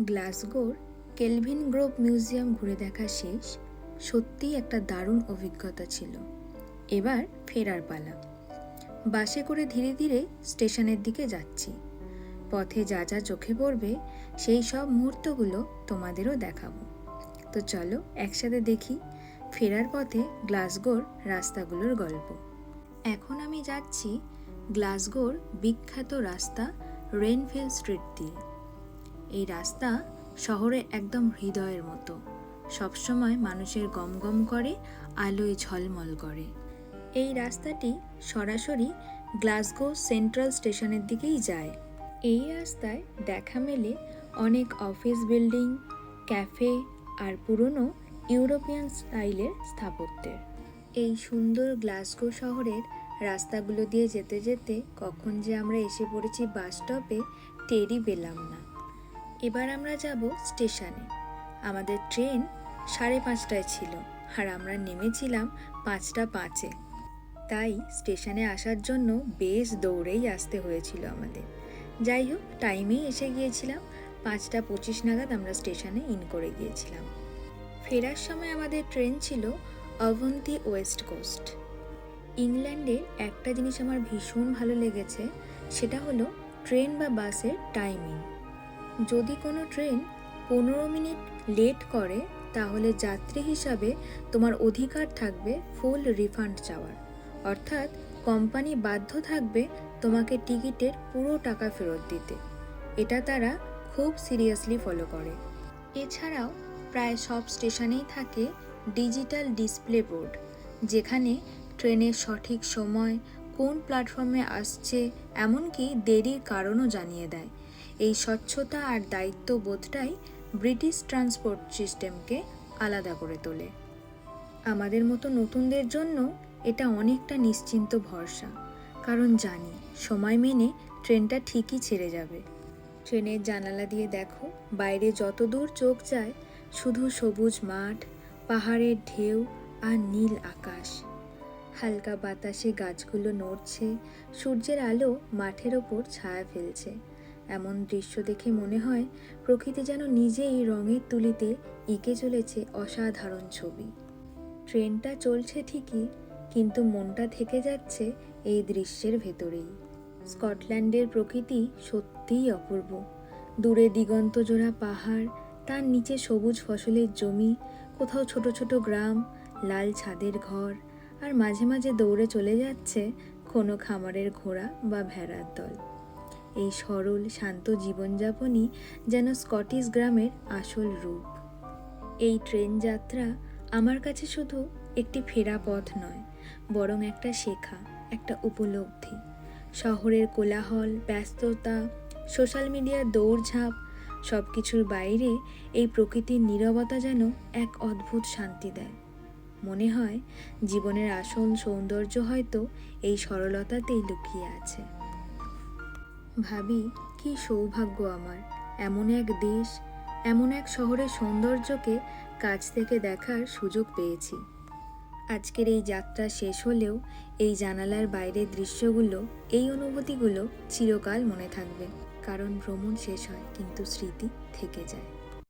গ্লাসগোর kelvin Grove museum ঘুরে দেখা শেষ, সত্যিই একটা দারুণ অভিজ্ঞতা ছিল। এবার ফেরার পালা। বাসে করে ধীরে ধীরে স্টেশনের দিকে যাচ্ছি। পথে যা যা চোখে পড়বে, সেই সব মুহূর্তগুলো তোমাদেরও দেখাবো। তো চলো একসাথে দেখি ফেরার পথে গ্লাসগোর রাস্তাগুলোর গল্প। এখন আমি যাচ্ছি গ্লাসগোর বিখ্যাত রাস্তা রেনফিল স্ট্রিট দিয়ে। এই রাস্তা শহরে একদম হৃদয়ের মতো। সবসময় মানুষের গম গম করে, আলোয় ঝলমল করে। এই রাস্তাটি সরাসরি গ্লাসগো সেন্ট্রাল স্টেশনের দিকেই যায়। এই রাস্তায় দেখা মেলে অনেক অফিস বিল্ডিং, ক্যাফে আর পুরনো ইউরোপিয়ান স্টাইলের স্থাপত্যের। এই সুন্দর গ্লাসগো শহরের রাস্তাগুলো দিয়ে যেতে যেতে কখন যে আমরা এসে পড়েছি বাস স্টপে, টেরই পেলাম না। এবার আমরা যাব স্টেশনে। আমাদের ট্রেন সাড়ে পাঁচটায় ছিল আর আমরা নেমেছিলাম পাঁচটা পাঁচে। তাই স্টেশনে আসার জন্য বেশ দৌড়েই আসতে হয়েছিল আমাদের। যাই হোক, টাইমেই এসে গিয়েছিলাম। পাঁচটা পঁচিশ নাগাদ আমরা স্টেশনে ইন করে গিয়েছিলাম। ফেরার সময় আমাদের ট্রেন ছিল অবন্তি ওয়েস্ট কোস্ট। ইংল্যান্ডের একটা জিনিস আমার ভীষণ ভালো লেগেছে, সেটা হলো ট্রেন বা বাসের টাইমিং। যদি কোনো ট্রেন পনেরো মিনিট লেট করে, তাহলে যাত্রী হিসাবে তোমার অধিকার থাকবে ফুল রিফান্ড চাওয়ার। অর্থাৎ কোম্পানি বাধ্য থাকবে তোমাকে টিকিটের পুরো টাকা ফেরত দিতে। এটা তারা খুব সিরিয়াসলি ফলো করে। এছাড়াও প্রায় সব স্টেশনেই থাকে ডিজিটাল ডিসপ্লে বোর্ড, যেখানে ট্রেনের সঠিক সময়, কোন প্ল্যাটফর্মে আসছে, এমনকি দেরির কারণও জানিয়ে দেয়। এই স্বচ্ছতা আর দায়িত্ববোধটাই ব্রিটিশ ট্রান্সপোর্ট সিস্টেমকে আলাদা করে তোলে। আমাদের মতো নতুনদের জন্য এটা অনেকটা নিশ্চিন্ত ভরসা। কারণ জানি, সময় মেনে ট্রেনটা ঠিকই ছেড়ে যাবে। ট্রেনের জানালা দিয়ে দেখো, বাইরে যত দূর চোখ যায়, শুধু সবুজ মাঠ, পাহাড়ের ঢেউ আর নীল আকাশ। হালকা বাতাসে গাছগুলো নড়ছে, সূর্যের আলো মাঠের ওপর ছায়া ফেলছে। এমন দৃশ্য দেখে মনে হয় প্রকৃতি যেন নিজেই রঙের তুলিতে এঁকে চলেছে অসাধারণ ছবি। ট্রেনটা চলছে ঠিকই, কিন্তু মনটা থেকে যাচ্ছে এই দৃশ্যের ভেতরেই। স্কটল্যান্ডের প্রকৃতি সত্যিই অপূর্ব। দূরে দিগন্তজোড়া পাহাড়, তার নিচে সবুজ ফসলের জমি, কোথাও ছোট ছোট গ্রাম, লাল ছাদের ঘর, আর মাঝে মাঝে দৌড়ে চলে যাচ্ছে কোনো খামারের ঘোড়া বা ভেড়ার দল। এই সরল শান্ত জীবনযাপনই যেন স্কটিশ গ্রামের আসল রূপ। এই ট্রেন যাত্রা আমার কাছে শুধু একটি ফেরা পথ নয়, বরং একটা শেখা, একটা উপলব্ধি। শহরের কোলাহল, ব্যস্ততা সোশ্যাল মিডিয়ার দৌড়ঝাঁপ সব কিছুর বাইরে এই প্রকৃতির নীরবতা যেন এক অদ্ভুত শান্তি দেয়। মনে হয় জীবনের আসল সৌন্দর্য হয়তো এই সরলতাতেই লুকিয়ে আছে। ভাবি, কি সৌভাগ্য আমার। এমন এক দেশ, এমন এক শহরের সৌন্দর্যকে কাছ থেকে দেখার সুযোগ পেয়েছি। আজকের এই যাত্রা শেষ হলেও এই জানালার বাইরের দৃশ্যগুলো, এই অনুভূতিগুলো চিরকাল মনে থাকবে। কারণ ভ্রমণ শেষ হয়, কিন্তু স্মৃতি থেকে যায়।